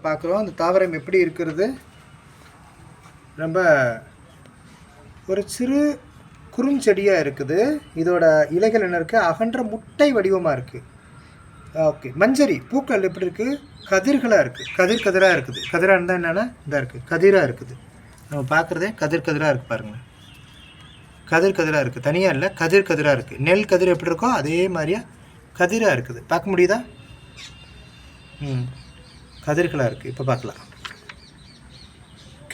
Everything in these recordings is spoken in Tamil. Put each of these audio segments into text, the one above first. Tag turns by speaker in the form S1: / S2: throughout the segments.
S1: தாவரத்தை பார்க்குறோம். அந்த தாவரம் எப்படி இருக்கிறது? ரொம்ப ஒரு சிறு குறுஞ்செடியாக இருக்குது. இதோட இலைகள் என்ன இருக்குது அகன்ற முட்டை வடிவமாக இருக்குது ஓகே. மஞ்சரி பூக்கள் எப்படி இருக்குது கதிர்களாக இருக்குது கதிர் கதிராக இருக்குது. கதிராக இருந்தால் என்னென்னா இதாக இருக்குது கதிராக இருக்குது. நம்ம பார்க்குறதே கதிர் கதிராக இருக்குது பாருங்கள் கதிர் கதிராக இருக்குது தனியாக இல்லை கதிர் கதிராக இருக்குது நெல் கதிர் எப்படி இருக்கோ அதே மாதிரியா கதிராக இருக்குது. பார்க்க முடியுதா? ம். கதிர்களாக இருக்குது இப்போ பார்க்கலாம்.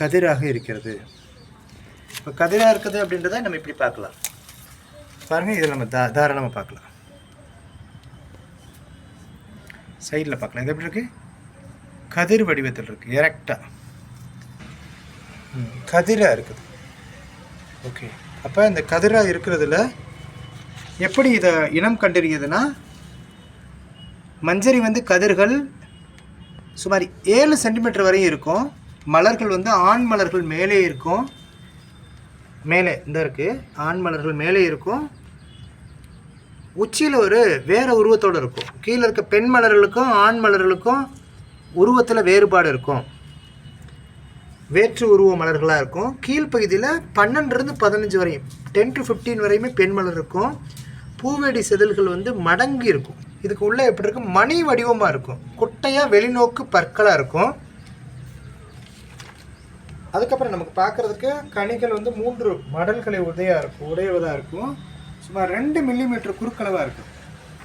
S1: கதிராக இருக்கிறது. இப்போ கதிராக இருக்குது அப்படின்றத நம்ம இப்படி பார்க்கலாம். பாருங்கள் இதில் நம்ம தா தாராளமாக பார்க்கலாம். சைடில் பார்க்கலாம். இது எப்படி இருக்குது கதிர் வடிவத்தில் இருக்குது எரெக்டாக கதிராக இருக்குது. ஓகே அப்போ இந்த கதிராக இருக்கிறதுல எப்படி இதை இனம் கண்டறியதுன்னா மஞ்சரி வந்து கதிர்கள் சுமார் ஏழு சென்டிமீட்டர் வரையும் இருக்கும். மலர்கள் வந்து ஆண் மலர்கள் மேலே இருக்கும். மேலே இந்த இருக்குது ஆண் மலர்கள் மேலே இருக்கும். உச்சியில் ஒரு வேறு உருவத்தோடு இருக்கும். கீழே இருக்க பெண் மலர்களுக்கும் ஆண் மலர்களுக்கும் உருவத்தில் வேறுபாடு இருக்கும். வேற்று உருவ மலர்களாக இருக்கும். கீழ்ப்பகுதியில் பன்னெண்டுலேருந்து பதினஞ்சு வரையும் டென் டு ஃபிஃப்டீன் வரையுமே பெண் மலர் இருக்கும். பூவேடி செதில்கள் வந்து மடங்கி இருக்கும். இதுக்கு உள்ளே எப்படி இருக்கும்? மணி வடிவமாக இருக்கும். குட்டையாக வெளிநோக்கு பற்களாக இருக்கும். அதுக்கப்புறம் நமக்கு பார்க்குறதுக்கு கனிகள் வந்து மூன்று மடல்களை உதையாக இருக்கும் உடையவதாக இருக்கும். சுமார் ரெண்டு மில்லிமீட்டர் குறுக்களவாக இருக்கும்.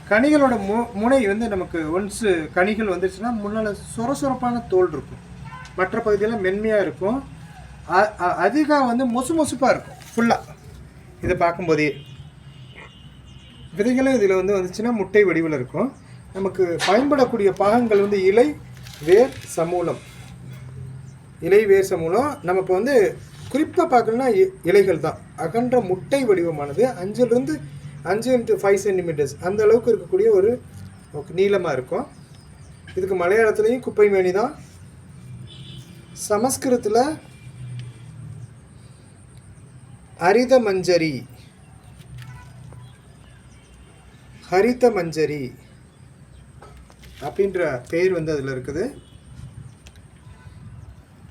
S1: கனிகளோட மு முனை வந்து நமக்கு ஒன்ஸு கனிகள் வந்துருச்சுன்னா முன்னால் சொரசொரப்பான தோல் இருக்கும். மற்ற பகுதியெல்லாம் மென்மையாக இருக்கும். அ- அ- அதிகம் வந்து மொசு மொசுப்பாக இருக்கும் ஃபுல்லாக இதை பார்க்கும்போதே விதைகளும் இதில் வந்து வந்துச்சுன்னா முட்டை வடிவில் இருக்கும். நமக்கு பயன்படக்கூடிய பாகங்கள் வந்து இலை வேர் சமூலம். இலை வேர் சமூலம். நம்ம இப்போ வந்து குறிப்பாக பார்க்கணும்னா இ- இலைகள் தான். அகன்ற முட்டை வடிவமானது அஞ்சுலேருந்து அஞ்சு இன்ட்டு ஃபைவ் சென்டிமீட்டர்ஸ் அந்த அளவுக்கு இருக்கக்கூடிய ஒரு நீளமாக இருக்கும். இதுக்கு மலையாளத்துலேயும் குப்பை மேனி தான். சமஸ்கிருதத்தில் அரித மஞ்சரி ஹரித மஞ்சரி அப்படின்ற பேர் வந்து அதில் இருக்குது.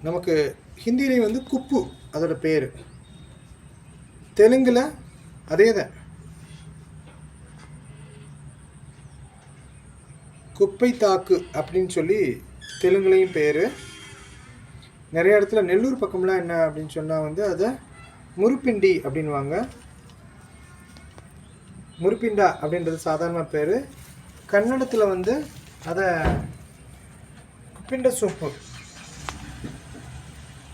S1: நமக்கு ஹிந்திலையும் வந்து குப்பு அதோட பேர். தெலுங்கில் அதே தான் குப்பை தாக்கு அப்படின்னு சொல்லி தெலுங்குலேயும் பேர். நிறைய இடத்துல நெல்லூர் பக்கம்லாம் என்ன அப்படின்னு சொன்னால் வந்து அதை முருப்பிண்டி அப்படின்வாங்க முருப்பிண்டா அப்படின்றது சாதாரண பேர். கன்னடத்தில் வந்து அதை குப்பிண்ட சோப்பு.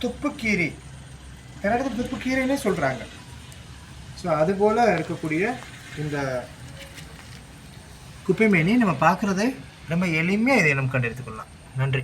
S1: துப்புக்கீரி. கன்னடத்தில் துப்புக்கீரைன்னே சொல்கிறாங்க ஸோ அதுபோல் இருக்கக்கூடிய இந்த குப்பைமேனி நம்ம பார்க்குறதே ரொம்ப எளிமையாக இதை நம்ம கண்டெடுத்துக்கொள்ளலாம் நன்றி.